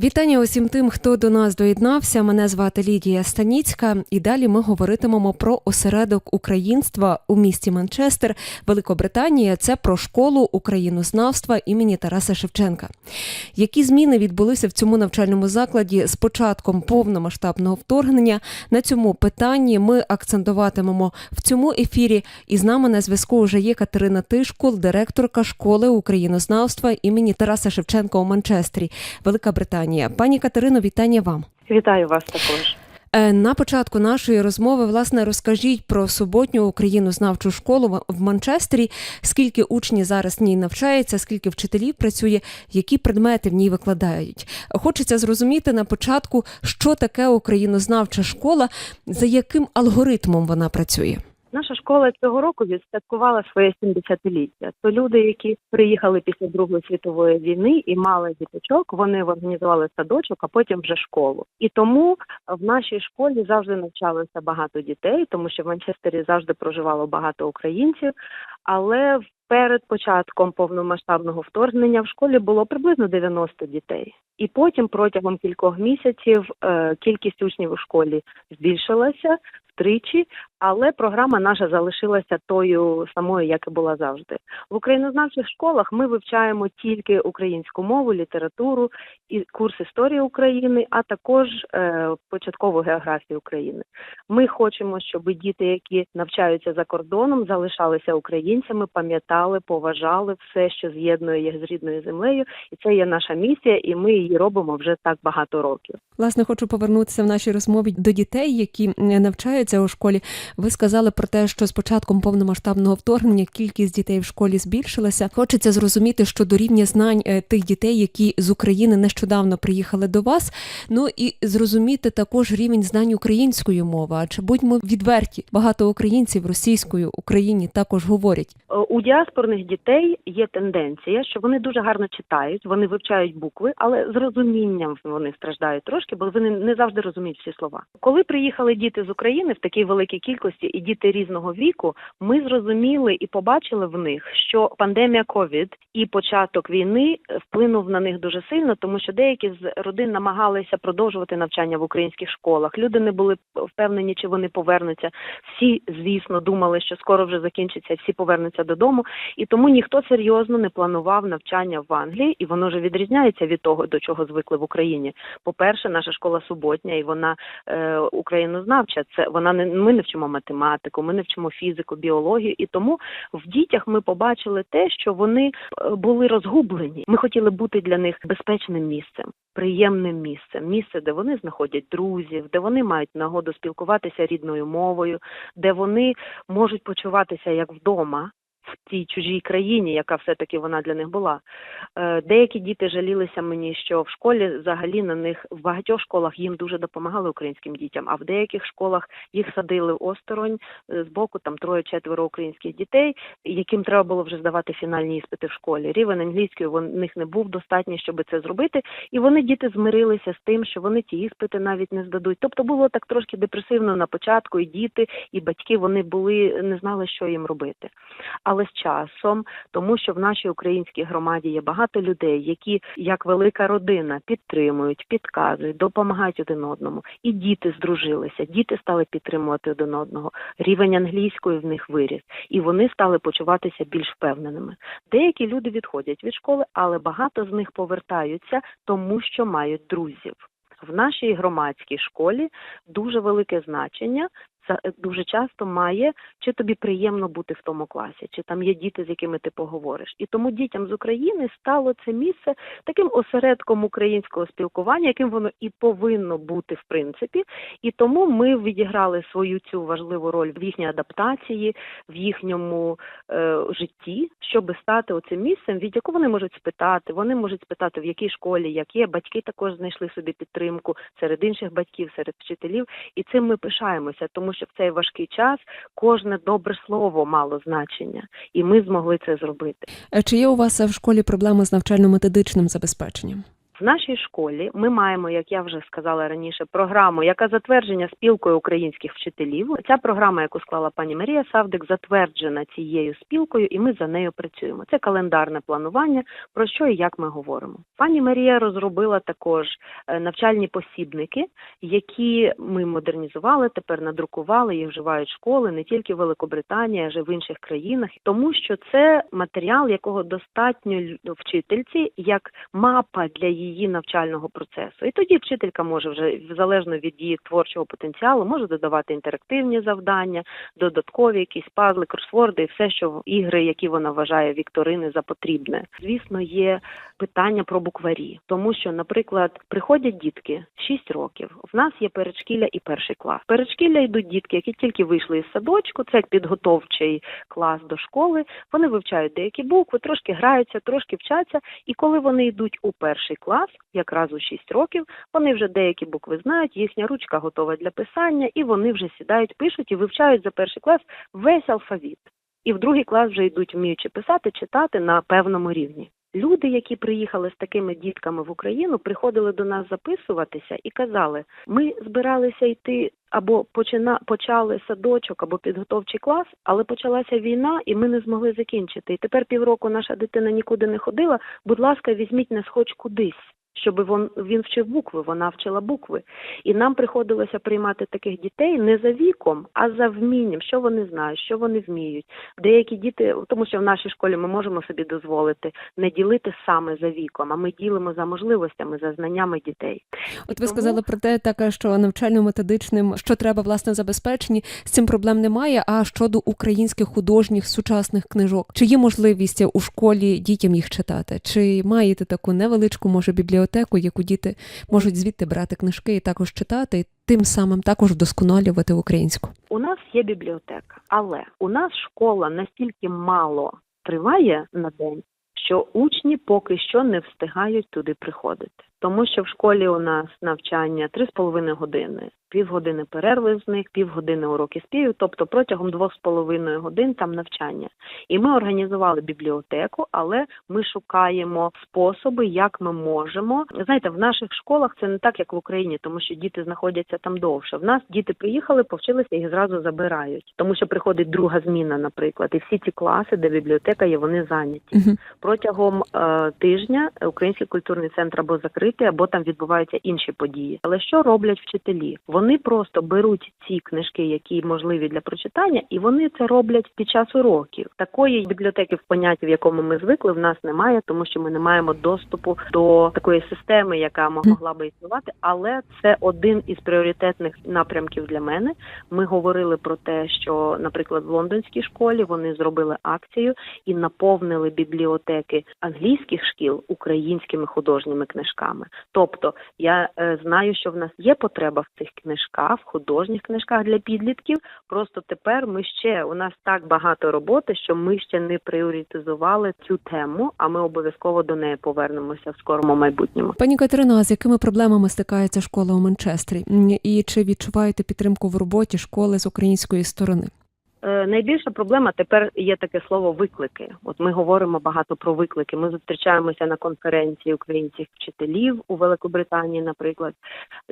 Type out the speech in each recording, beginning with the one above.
Вітання усім тим, хто до нас доєднався. Мене звати Лідія Станіцька, і далі ми говоритимемо про осередок українства у місті Манчестер, Великобританія. Це про школу українознавства імені Тараса Шевченка. Які зміни відбулися в цьому навчальному закладі з початком повномасштабного вторгнення? На цьому питанні ми акцентуватимемо в цьому ефірі. І з нами на зв'язку вже є Катерина Тишкул, директорка школи українознавства імені Тараса Шевченка у Манчестері, Велика Британія. Пані Катерино, вітання вам. Вітаю вас також. Е, На початку нашої розмови, власне, розкажіть про суботню українознавчу школу в- Манчестері. Скільки учнів зараз в ній навчається, скільки вчителів працює, які предмети в ній викладають. Хочеться зрозуміти на початку, що таке українознавча школа, за яким алгоритмом вона працює. Наша школа цього року відсвяткувала своє 70-ліття. То люди, які приїхали після Другої світової війни і мали діточок, вони організували садочок, а потім вже школу. І тому в нашій школі завжди навчалося багато дітей, тому що в Манчестері завжди проживало багато українців. Але перед початком повномасштабного вторгнення в школі було приблизно 90 дітей. І потім протягом кількох місяців е, кількість учнів у школі збільшилася втричі, але програма наша залишилася тою самою, як і була завжди. В українознавчих школах ми вивчаємо тільки українську мову, літературу і курс історії України, а також е, початкову географію України. Ми хочемо, щоб діти, які навчаються за кордоном, залишалися українцями, пам'ятали, поважали все, що з'єднує їх з рідною землею, і це є наша місія, і ми її робимо вже так багато років. Власне, хочу повернутися в нашій розмові до дітей, які навчаються у школі. Ви сказали про те, що з початком повномасштабного вторгнення кількість дітей в школі збільшилася. Хочеться зрозуміти, що до рівня знань е, тих дітей, які з України нещодавно приїхали до вас. Ну і зрозуміти також рівень знань української мови. А чи будьмо відверті, багато українців російською Україні також говорять. Е, У діаспорних дітей є тенденція, що вони дуже гарно читають, вони вивчають букви, але з розумінням вони страждають трошки, бо вони не завжди розуміють всі слова. Коли приїхали діти з України в такій великій кількості і діти різного віку, ми зрозуміли і побачили в них, що пандемія ковід і початок війни вплинув на них дуже сильно, тому що деякі з родин намагалися продовжувати навчання в українських школах. Люди не були впевнені, чи вони повернуться. Всі, звісно, думали, що скоро вже закінчиться, всі повернуться додому, і тому ніхто серйозно не планував навчання в Англії, і воно вже відрізняється від того, до чого звикли в Україні. По-перше, наша школа суботня, і вона е, українознавча. Це вона не ми не вчимо математику, ми не вчимо фізику, біологію, і тому в дітях ми побачили те, що вони е, були розгублені. Ми хотіли бути для них безпечним місцем, приємним місцем, місце, де вони знаходять друзів, де вони мають нагоду спілкуватися рідною мовою, де вони можуть почуватися як вдома. В тій чужій країні, яка все-таки вона для них була. Е, Деякі діти жалілися мені, що в школі взагалі на них в багатьох школах їм дуже допомагали українським дітям, а в деяких школах їх садили осторонь е, з боку там троє-четверо українських дітей, яким треба було вже здавати фінальні іспити в школі. Рівень англійської в них не був достатній, щоб це зробити, і вони діти змирилися з тим, що вони ті іспити навіть не здадуть. Тобто було так трошки депресивно на початку, і діти, і батьки вони були не знали, що їм робити. Але з часом, тому що в нашій українській громаді є багато людей, які як велика родина підтримують, підказують, допомагають один одному. І діти здружилися, діти стали підтримувати один одного. Рівень англійської в них виріс, і вони стали почуватися більш впевненими. Деякі люди відходять від школи, але багато з них повертаються, тому що мають друзів. В нашій громадській школі дуже велике значення дуже часто має, чи тобі приємно бути в тому класі, чи там є діти, з якими ти поговориш. І тому дітям з України стало це місце таким осередком українського спілкування, яким воно і повинно бути в принципі. І тому ми відіграли свою цю важливу роль в їхній адаптації, в їхньому е, житті, щоб стати оцим місцем, від якого вони можуть спитати. Вони можуть спитати, в якій школі як є. Батьки також знайшли собі підтримку серед інших батьків, серед вчителів, і цим ми пишаємося, тому що в цей важкий час кожне добре слово мало значення, і ми змогли це зробити. Е, Чи є у вас в школі проблеми з навчально-методичним забезпеченням? В нашій школі ми маємо, як я вже сказала раніше, програму, яка затверджена спілкою українських вчителів. Ця програма, яку склала пані Марія Савдик, затверджена цією спілкою, і ми за нею працюємо. Це календарне планування, про що і як ми говоримо. Пані Марія розробила також е, навчальні посібники, які ми модернізували, тепер надрукували, їх вживають школи не тільки в Великобританії, а й в інших країнах, тому що це матеріал, якого достатньо вчительці як мапа для її навчального процесу. І тоді вчителька може вже залежно від її творчого потенціалу, може додавати інтерактивні завдання, додаткові якісь пазли, кросворди і все, що ігри, які вона вважає вікторини за потрібне. Звісно, є питання про букварі, тому що, наприклад, приходять дітки 6 років. В нас є передшкілля і перший клас. Передшкілля йдуть дітки, які тільки вийшли із садочку. Це підготовчий клас до школи. Вони вивчають деякі букви, трошки граються, трошки вчаться. І коли вони йдуть у перший клас, якраз у 6 років, вони вже деякі букви знають, їхня ручка готова для писання, і вони вже сідають, пишуть і вивчають за перший клас весь алфавіт. І в другий клас вже йдуть вміючи писати, читати на певному рівні. Люди, які приїхали з такими дітками в Україну, приходили до нас записуватися і казали: ми збиралися йти або почина почали садочок, або підготовчий клас, але почалася війна, і ми не змогли закінчити. І тепер півроку наша дитина нікуди не ходила. Будь ласка, візьміть нас хоч кудись. Щоб він, він вчив букви, вона вчила букви. І нам приходилося приймати таких дітей не за віком, а за вмінням, що вони знають, що вони вміють. Деякі діти, тому що в нашій школі ми можемо собі дозволити не ділити саме за віком, а ми ділимо за можливостями, за знаннями дітей. От ви тому- сказали про те, так що навчально-методичним, що треба власне забезпечені, з цим проблем немає. А щодо українських художніх сучасних книжок, чи є можливість у школі дітям їх читати? Чи маєте таку невеличку, може, бібліотеку, яку діти можуть звідти брати книжки і також читати, і тим самим також вдосконалювати українську? У нас є бібліотека, але у нас школа настільки мало триває на день, що учні поки що не встигають туди приходити. Тому що в школі у нас навчання 3,5 години, півгодини перерви з них, півгодини уроки співів, тобто протягом 2,5 годин там навчання. І ми організували бібліотеку, але ми шукаємо способи, як ми можемо. Знаєте, в наших школах це не так, як в Україні, тому що діти знаходяться там довше. В нас діти приїхали, повчилися їх зразу забирають, тому що приходить друга зміна, наприклад, і всі ці класи, де бібліотека є, вони зайняті протягом е, тижня Український культурний центр або закритий, або там відбуваються інші події. Але що роблять вчителі? Вони просто беруть ці книжки, які можливі для прочитання, і вони це роблять під час уроків. Такої бібліотеки в понятті, в якому ми звикли, в нас немає, тому що ми не маємо доступу до такої системи, яка могла би існувати. Але це один із пріоритетних напрямків для мене. Ми говорили про те, що, наприклад, в лондонській школі вони зробили акцію і наповнили бібліотеки англійських шкіл українськими художніми книжками. Тобто, я е, знаю, що в нас є потреба в цих книжках, в художніх книжках для підлітків. Просто тепер ми ще у нас так багато роботи, що ми ще не пріоритизували цю тему, а ми обов'язково до неї повернемося в скорому майбутньому. Пані Катерина, з якими проблемами стикається школа у Манчестері? І чи відчуваєте підтримку в роботі школи з української сторони? Е, Найбільша проблема тепер є таке слово виклики. От ми говоримо багато про виклики. Ми зустрічаємося на конференції українських вчителів у Великобританії, наприклад.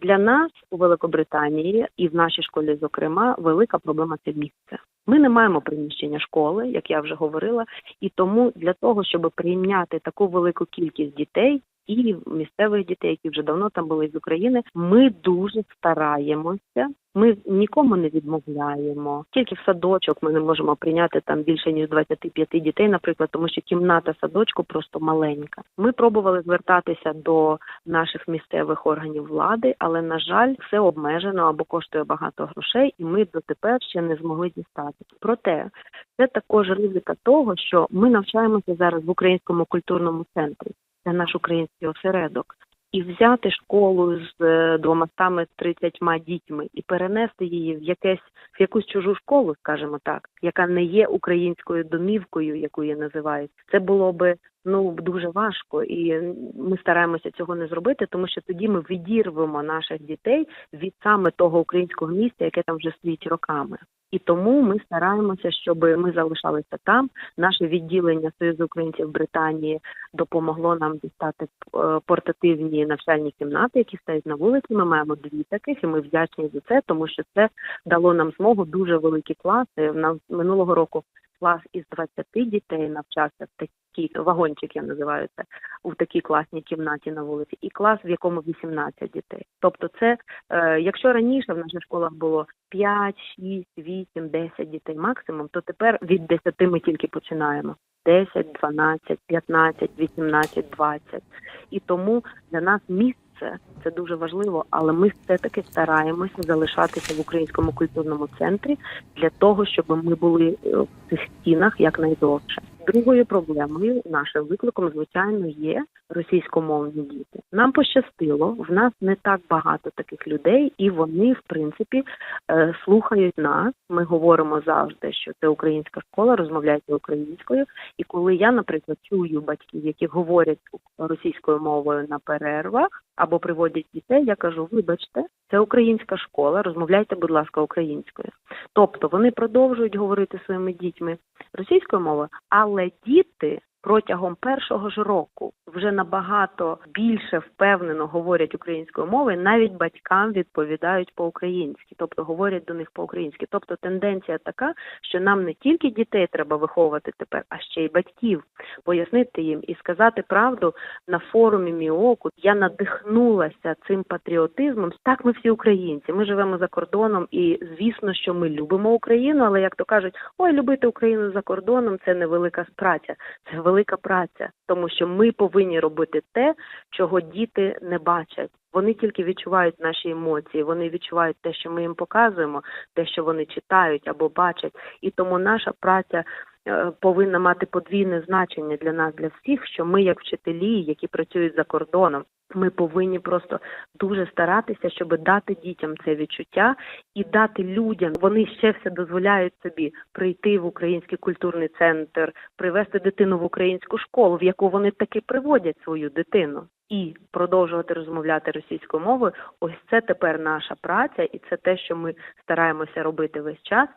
Для нас у Великобританії і в нашій школі, зокрема, велика проблема це місце. Ми не маємо приміщення школи, як я вже говорила, і тому для того, щоб прийняти таку велику кількість дітей. І місцевих дітей, які вже давно там були з України, ми дуже стараємося. Ми нікому не відмовляємо. Тільки в садочок ми не можемо прийняти там більше ніж 25 дітей, наприклад, тому що кімната садочку просто маленька. Ми пробували звертатися до наших місцевих органів влади, але на жаль, все обмежено або коштує багато грошей, і ми дотепер ще не змогли дістати. Проте це також ризика того, що ми навчаємося зараз в українському культурному центрі. Це наш український осередок. І взяти школу з е, 230 дітьми і перенести її в якесь в якусь чужу школу, скажімо так, яка не є українською домівкою, яку її називають, це було би ну дуже важко, і ми стараємося цього не зробити, тому що тоді ми відірвемо наших дітей від саме того українського місця, яке там вже стоїть роками. І тому ми стараємося, щоб ми залишалися там. Наше відділення Союзу українців Британії допомогло нам дістати е, портативні навчальні кімнати, які стоять на вулиці. Ми маємо дві таких, і ми вдячні за це, тому що це дало нам змогу дуже великі класи. В нас минулого року клас із 20 дітей навчався в такій вагончик, я називаю це, у такій класній кімнаті на вулиці, і клас, в якому 18 дітей. Тобто, це е, якщо раніше в наших школах було 5, 6, 8, 10 дітей максимум, то тепер від 10 ми тільки починаємо. 10, 12, 15, 18, 20. І тому для нас місце це дуже важливо, але ми все-таки стараємося залишатися в українському культурному центрі для того, щоб ми були е, в цих стінах якнайдовше. Другою проблемою, нашим викликом, звичайно, є російськомовні діти. Нам пощастило, в нас не так багато таких людей, і вони, в принципі, е, слухають нас. Ми говоримо завжди, що це українська школа, розмовляйте українською. І коли я, наприклад, чую батьків, які говорять російською мовою на перервах або приводять дітей, я кажу: вибачте, це українська школа, розмовляйте, будь ласка, українською. Тобто вони продовжують говорити своїми дітьми російською мовою, але діти протягом першого ж року вже набагато більше впевнено говорять українською мовою, навіть батькам відповідають по-українськи, тобто говорять до них по-українськи. Тобто тенденція така, що нам не тільки дітей треба виховувати тепер, а ще й батьків, пояснити їм і сказати правду на форумі Міоку. Я надихнулася цим патріотизмом. Так, ми всі українці. Ми живемо за кордоном, і звісно, що ми любимо Україну, але як то кажуть, ой, любити Україну за кордоном це невелика праця, це велика праця, тому що ми повинні робити те, чого діти не бачать. Вони тільки відчувають наші емоції, вони відчувають те, що ми їм показуємо, те, що вони читають або бачать, і тому наша праця. е, Повинна мати подвійне значення для нас, для всіх, що ми, як вчителі, які працюють за кордоном, ми повинні просто дуже старатися, щоб дати дітям це відчуття і дати людям. Вони ще все дозволяють собі прийти в український культурний центр, привести дитину в українську школу, в яку вони таки приводять свою дитину, і продовжувати розмовляти російською мовою. Ось це тепер наша праця, і це те, що ми стараємося робити весь час.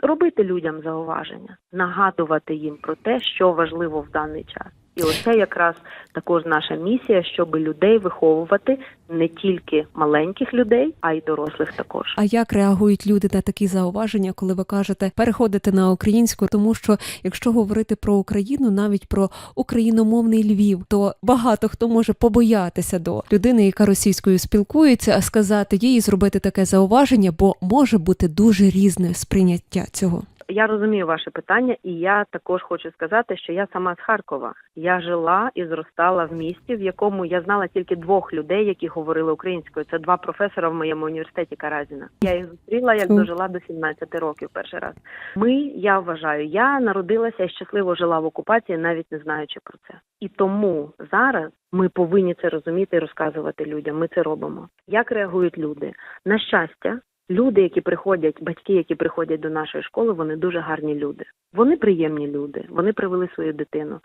Робити людям зауваження, нагадувати їм про те, що важливо в даний час. І оце якраз також наша місія, щоб людей виховувати не тільки маленьких людей, а й дорослих також. А як реагують люди на такі зауваження, коли ви кажете переходити на українську? Тому що якщо говорити про Україну, навіть про україномовний Львів, то багато хто може побоятися до людини, яка російською спілкується, а сказати їй зробити таке зауваження, бо може бути дуже різне сприйняття цього. Я розумію ваше питання, і я також хочу сказати, що я сама з Харкова. Я жила і зростала в місті, в якому я знала тільки двох людей, які говорили українською. Це два професора в моєму університеті Каразіна. Я їх зустріла, як дожила до 17 років перший раз. Ми, я вважаю, я народилася і щасливо жила в окупації, навіть не знаючи про це. І тому зараз ми повинні це розуміти і розказувати людям. Ми це робимо. Як реагують люди? На щастя, Люди, які приходять, батьки, які приходять до нашої школи, вони дуже гарні люди. Вони приємні люди. Вони привели свою дитину.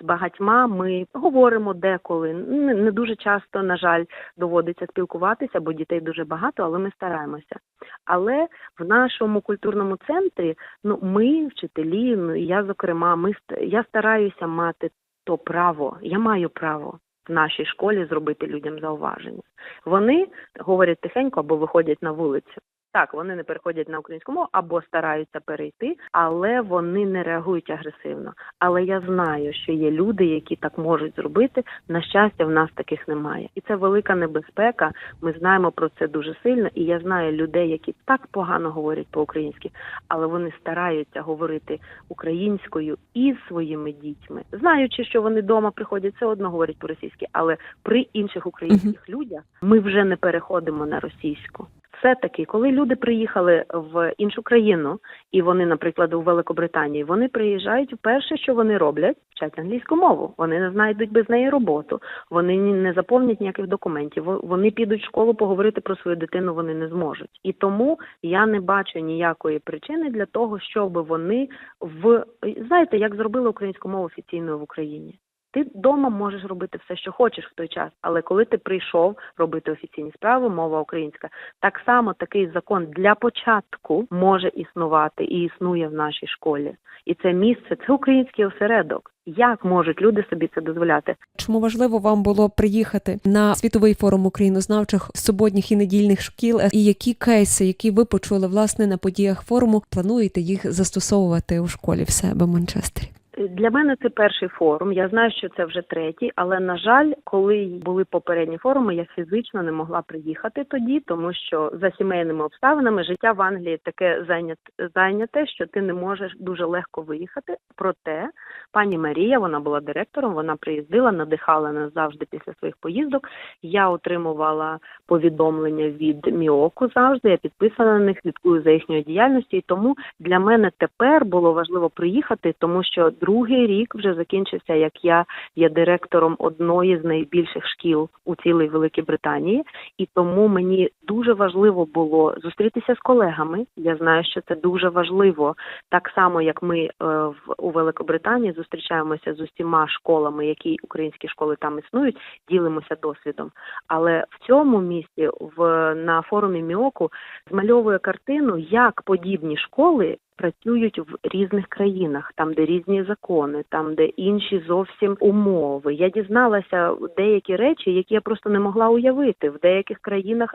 З багатьма ми говоримо деколи. Не, дуже часто, на жаль, доводиться спілкуватися, бо дітей дуже багато, але ми стараємося. Але в нашому культурному центрі, ну ми, вчителі, ну я зокрема, ми я стараюся мати то право. Я маю право нашій школі зробити людям зауваження. Вони говорять тихенько або виходять на вулицю. Так, вони не переходять на українську мову або стараються перейти, але вони не реагують агресивно. Але я знаю, що є люди, які так можуть зробити. На щастя, в нас таких немає, і це велика небезпека. Ми знаємо про це дуже сильно. І я знаю людей, які так погано говорять по-українськи, але вони стараються говорити українською із своїми дітьми, знаючи, що вони вдома приходять, все одно говорять по-російськи, але при інших українських людях ми вже не переходимо на російську. Все-таки, коли люди приїхали в іншу країну, і вони, наприклад, у Великобританії, вони приїжджають перше, що вони роблять, вчать англійську мову. Вони не знайдуть без неї роботу, вони не заповнять ніяких документів. Во- Вони підуть в школу поговорити про свою дитину. Вони не зможуть. І тому я не бачу ніякої причини для того, щоб вони в знаєте, як зробили українську мову офіційною в Україні. Ти вдома можеш робити все, що хочеш в той час, але коли ти прийшов робити офіційні справи, мова українська, так само такий закон для початку може існувати і існує в нашій школі. І це місце це український осередок. Як можуть люди собі це дозволяти? Чому важливо вам було приїхати на світовий форум українознавчих суботніх і недільних шкіл? І які кейси, які ви почули власне на подіях форуму, плануєте їх застосовувати у школі в себе в Манчестері? Для мене це перший форум. Я знаю, що це вже третій, але на жаль, коли були попередні форуми, я фізично не могла приїхати тоді, тому що за сімейними обставинами життя в Англії таке зайняте, що ти не можеш дуже легко виїхати. Проте пані Марія, вона була директором, вона приїздила, надихала нас завжди після своїх поїздок. Я отримувала повідомлення від Міоку завжди. Я підписана на них, слідкую за їхньою діяльністю. І тому для мене тепер було важливо приїхати, тому що другий рік вже закінчився, як я є директором одної з найбільших шкіл у цілій Великій Британії, і тому мені дуже важливо було зустрітися з колегами. Я знаю, що це дуже важливо, так само як ми е, в у Великобританії зустрічаємося з усіма школами, які українські школи там існують, ділимося досвідом. Але в цьому місці, в на форумі Міоку, змальовує картину, як подібні школи працюють в різних країнах, там де різні закони, там де інші зовсім умови. Я дізналася деякі речі, які я просто не могла уявити. В деяких країнах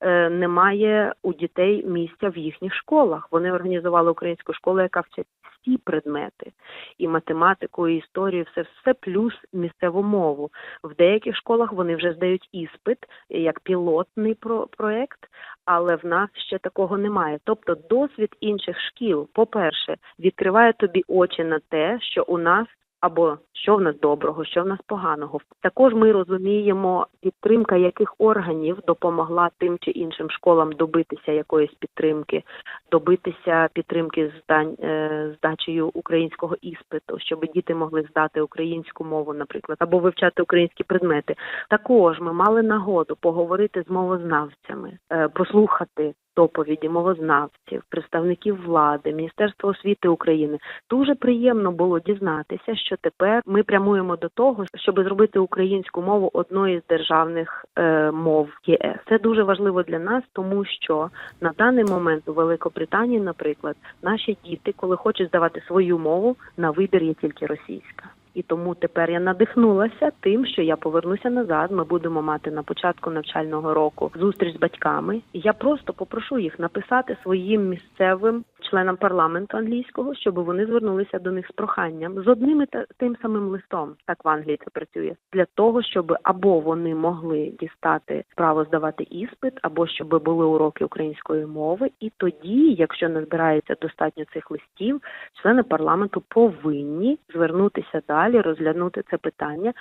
е, немає у дітей місця в їхніх школах. Вони організували українську школу, яка вчить всі предмети, і математику, і історію, все все плюс місцеву мову. В деяких школах вони вже здають іспит як пілотний про проект, але в нас ще такого немає. Тобто, досвід інших шкіл, по-перше, відкриває тобі очі на те, що у нас. Або що в нас доброго, що в нас поганого. Також ми розуміємо, підтримка яких органів допомогла тим чи іншим школам добитися якоїсь підтримки, добитися підтримки здань- е, здачею українського іспиту, щоб діти могли здати українську мову, наприклад, або вивчати українські предмети. Також ми мали нагоду поговорити з мовознавцями, е, послухати доповіді мовознавців, представників влади, Міністерства освіти України. Дуже приємно було дізнатися, що тепер ми прямуємо до того, щоб зробити українську мову одною з державних е, мов ЄС. Це дуже важливо для нас, тому що на даний момент у Великобританії, наприклад, наші діти, коли хочуть здавати свою мову, на вибір є тільки російська. І тому тепер я надихнулася тим, що я повернуся назад. Ми будемо мати на початку навчального року зустріч з батьками. І я просто попрошу їх написати своїм місцевим членам парламенту англійського, щоб вони звернулися до них з проханням з одним і тим самим листом. Так в Англії це працює для того, щоб або вони могли дістати право здавати іспит, або щоб були уроки української мови. І тоді, якщо не збирається достатньо цих листів, члени парламенту повинні звернутися далі, розглянути це питання.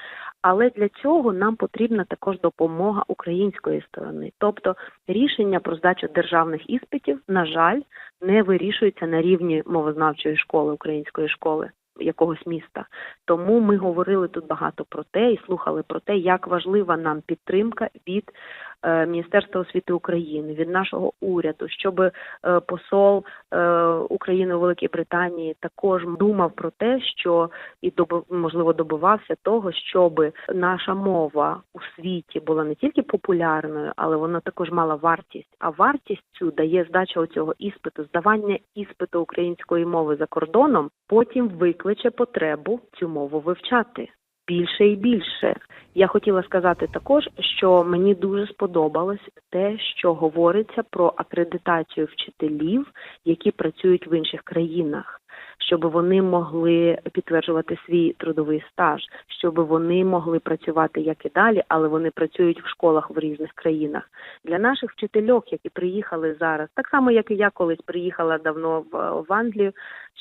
Але для цього нам потрібна також допомога української сторони. Тобто рішення про здачу державних іспитів, на жаль, не вирішується на рівні мовознавчої школи, української школи. Якогось міста, тому ми говорили тут багато про те і слухали про те, як важлива нам підтримка від Міністерства освіти України, від нашого уряду, щоб е, посол е, України у Великій Британії також думав про те, що і можливо добивався того, щоб наша мова у світі була не тільки популярною, але вона також мала вартість. А вартість цю дає здача цього іспиту, здавання іспиту української мови за кордоном, потім викличе потребу цю мову вивчати. Більше і більше. Я хотіла сказати також, що мені дуже сподобалось те, що говориться про акредитацію вчителів, які працюють в інших країнах, щоб вони могли підтверджувати свій трудовий стаж, щоб вони могли працювати як і далі, але вони працюють в школах в різних країнах. Для наших вчительок, які приїхали зараз, так само як і я колись приїхала давно в, в Англію.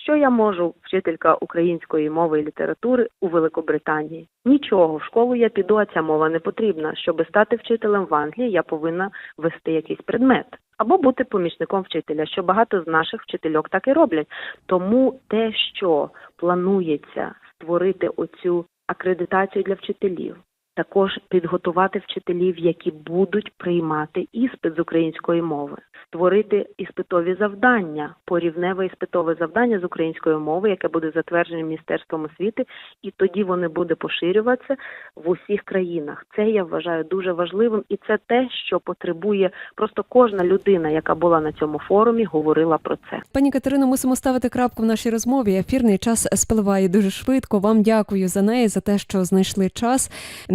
Що я можу, вчителька української мови і літератури у Великобританії? Нічого, в школу я піду, а ця мова не потрібна. Щоб стати вчителем в Англії, я повинна вести якийсь предмет або бути помічником вчителя, що багато з наших вчительок так і роблять. Тому те, що планується створити оцю акредитацію для вчителів, також підготувати вчителів, які будуть приймати іспит з української мови, створити іспитові завдання, порівневе іспитове завдання з української мови, яке буде затверджене Міністерством освіти, і тоді вони буде поширюватися в усіх країнах. Це я вважаю дуже важливим, і це те, що потребує просто кожна людина, яка була на цьому форумі, говорила про це. Пані Катерино, мусимо ставити крапку в нашій розмові. Ефірний час спливає дуже швидко. Вам дякую за неї, за те, що знайшли час.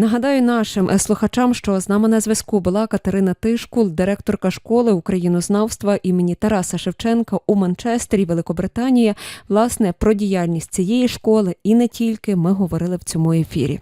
Нагадаю нашим е, слухачам, що з нами на зв'язку була Катерина Тишкул, директорка школи українознавства імені Тараса Шевченка у Манчестері, Великобританія. Власне про діяльність цієї школи і не тільки ми говорили в цьому ефірі.